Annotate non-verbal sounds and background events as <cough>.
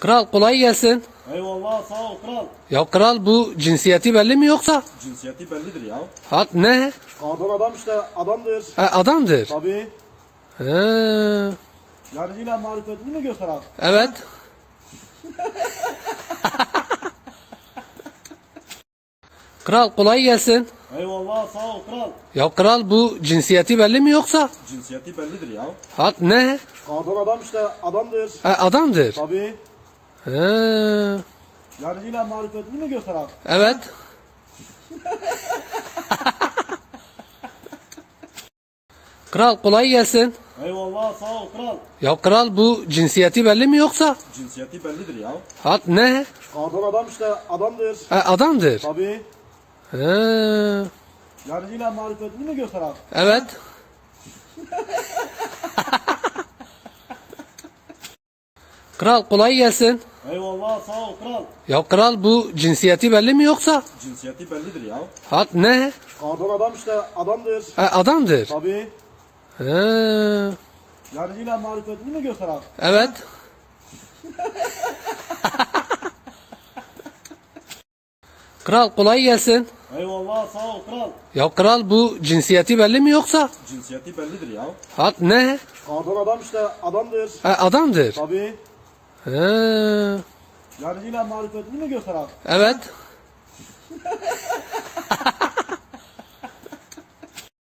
Kral kolay gelsin. Eyvallah sağ ol kral. Ya kral bu cinsiyeti belli mi yoksa? Cinsiyeti bellidir ya. Ha, ne? Kardan adam işte adamdır. Ha, adamdır. Tabii. He, Yargıyla marifetini mi gösteren? evet. <laughs> Kral kolay gelsin. Eyvallah sağ ol kral. Ya kral bu cinsiyeti belli mi yoksa? Cinsiyeti bellidir ya. Ha, ne? Kardan adam işte adamdır. Ha, adamdır. Tabii. He, Yargıyla marifetini mi gösteren? evet. <laughs> Kral kolay gelsin. Eyvallah sağ ol kral. Ya kral bu cinsiyeti belli mi yoksa? Cinsiyeti bellidir ya. Ha, ne? Kardan adam işte adamdır. Ha, adamdır. Tabii. He, Yargıyla marifetini mi gösteren? evet. <laughs> Kral kolay gelsin. Eyvallah sağ ol kral. Ya kral bu cinsiyeti belli mi yoksa? Cinsiyeti bellidir ya. Ha, ne? Kardan adam işte adamdır. Ha, adamdır. Tabii. He, Yargıyla marifetini mi gösteren? evet. <laughs> Kral kolay gelsin. Eyvallah sağ ol kral. Ya kral bu cinsiyeti belli mi yoksa? Cinsiyeti bellidir ya. Ha, ne? Kardan adam işte adamdır. Ha, adamdır. Tabii. He, Yargıyla marifetini mi gösteren? evet. <laughs>